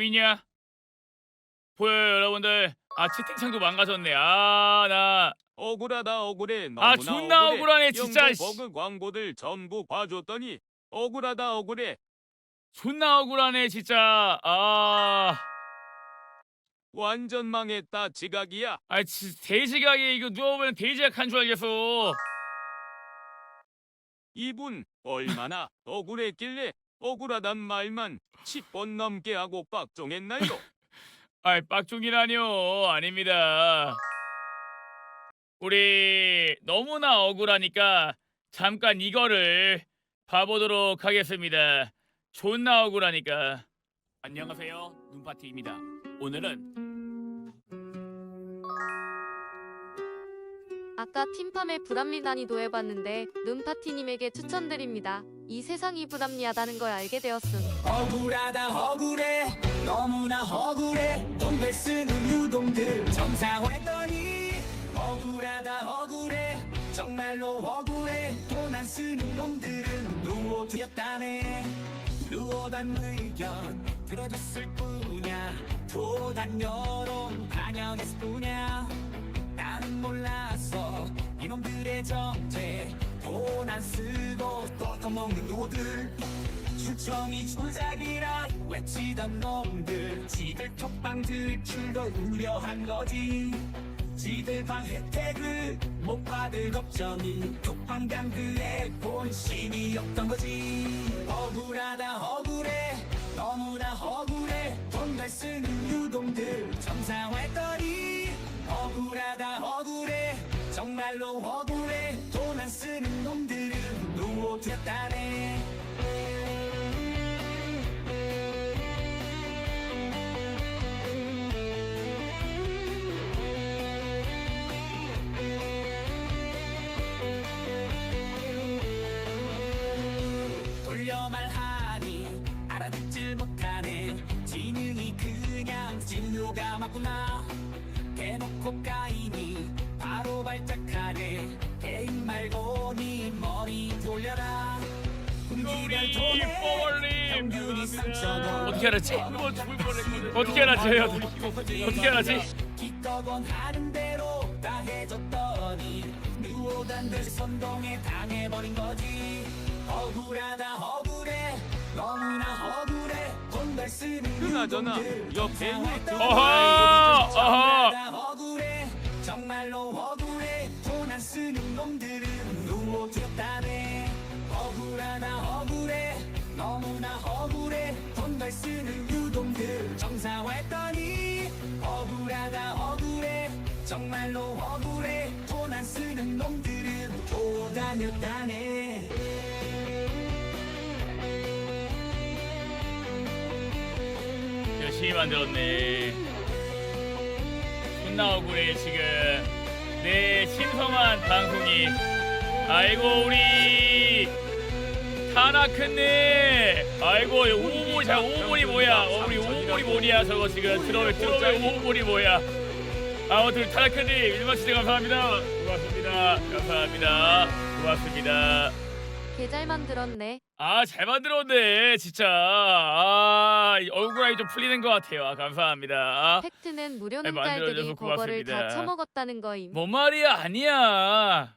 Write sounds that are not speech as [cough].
보이냐? 보여요 여러분들. 아 채팅창도 망가졌네. 아나. 억울하다 억울해. 아, 너무나 존나 억울해. 억울하네, 진짜, 씨. 버그 광고들 전부 봐줬더니 억울하다 억울해. 존나 억울하네 진짜. 아. 완전 망했다 지각이야. 아, 지, 돼지가게 이거 누워보면 돼지약 한 줄 알겠어. 이분 얼마나 억울했길래 억울하단 말만 10번 넘게 하고 빡종했나요 [laughs] 아이, 빡종이라뇨. 아닙니다. 우리 너무나 억울하니까 잠깐 이거를 봐보도록 하겠습니다. 존나 억울하니까. 안녕하세요. 눈파티입니다. 오늘은 아까 팀팜의 불합리 난이도 해봤는데 눈파티님에게 추천드립니다. 이 세상이 불합리하다는 걸 알게 되었음. 억울하다 억울해. 너무나 억울해. 돈을 쓰는 유동들 정상화했더니 억울하다 억울해. 정말로 억울해. 돈 안 쓰는 놈들은 누워두었다네. 누워단 의견 들어줬을 뿐이야. 도단 여론 반영했을 뿐이야 떠먹는 노들. 추청이 조작이라 외치던 놈들. 지들 톡방 들출도 우려한 거지. 지들 방 혜택을 못 받을 걱정이 톡방 강그의 본심이 없던 거지. 억울하다 억울해. 너무나 억울해. 돈 잘 쓰는 유동들. 정상화했더니 억울하다 억울해. 정말로 억울해 누워두었다네. 돌려 말하니 알아듣질 못하네. 지능이 그냥 진료가 맞구나. 대놓고 까 이 상처도 어떻게 알았지? 어떻게 알았지? 어떻게, 어떻게 알았지? 하는 대로 다 다녔다네 열심히 만들었네. 존나 억울해 지금 내 신성한 방송이. 아이고 우리 타나크님. 아이고 오보리 자 오보리 뭐야? 어, 우리 오보리 뭐냐 저거 지금 들어올 들어올 오보리 뭐야? 아무튼 타나크님 일반 시대 감사합니다. 고맙습니다. 감사합니다. 고맙습니다. 개 잘 만들었네. 아 잘 만들었네 진짜 아 얼굴이 좀 풀리는 것 같아요 아, 감사합니다 팩트는 무료 네, 만들어줘서 눈깔들이 버거를 다 고맙습니다. 처먹었다는 거임. 뭔 말이야 아니야